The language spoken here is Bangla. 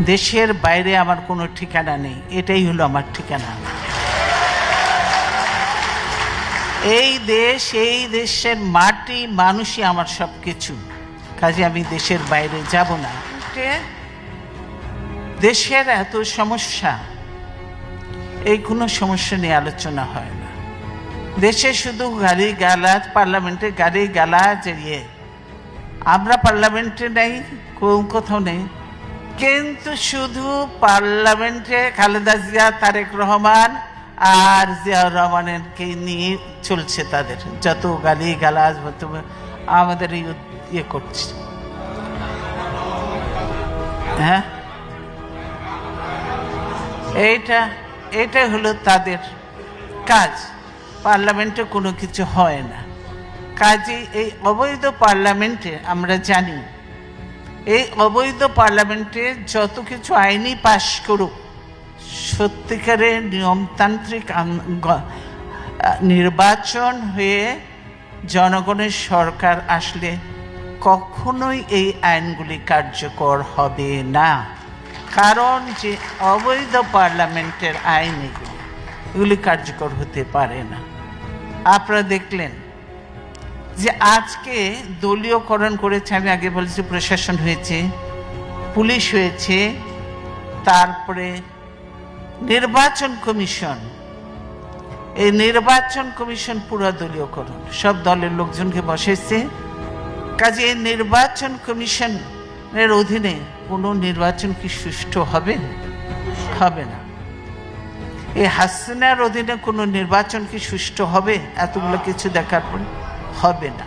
দেশের বাইরে আমার কোনো ঠিকানা নেই। এটাই হলো আমার ঠিকানা। এই দেশ এই দেশের মাটি মানুষই আমার সব কিছু কাজে আমি দেশের বাইরে যাব না। দেশের এত সমস্যা এই কোনো সমস্যা নিয়ে আলোচনা হয় না। দেশে শুধু গাড়ি গালাজ পার্লামেন্টে গাড়ি গালাজ ইয়ে আমরা পার্লামেন্টে নেই কোথাও নেই। কিন্তু শুধু পার্লামেন্টে খালেদা জিয়া, তারেক রহমান আর জিয়াউর রহমানকে নিয়ে চলছে তাদের। যত গালি গালাজ আমাদের ইয়ে করছে। হ্যাঁ? এইটা এটা হলো তাদের কাজ। পার্লামেন্টে কোনো কিছু হয় না। কাজে এই অবৈধ পার্লামেন্টে আমরা জানি এই অবৈধ পার্লামেন্টে যত কিছু আইনি পাশ করুক সত্যিকারের নিয়মতান্ত্রিক নির্বাচন হয়ে জনগণের সরকার আসলে কখনোই এই আইনগুলি কার্যকর হবে না। কারণ যে অবৈধ পার্লামেন্টের আইন এগুলি এগুলি কার্যকর হতে পারে না। আপনারা দেখলেন যে আজকে দলীয়করণ করেছে, আমি আগে বলেছি প্রশাসন হয়েছে, পুলিশ হয়েছে, তারপরে নির্বাচন কমিশন। এই নির্বাচন কমিশন পুরো দলীয়করণ। সব দলের লোকজনকে বসেছে। কাজে এই নির্বাচন কমিশনের অধীনে কোনো নির্বাচন কি সুষ্ঠু হবে? হবে না। এই হাসিনার অধীনে কোনো নির্বাচন কি সুষ্ঠু হবে? এতগুলো কিছু দেখার পরে। হবে না।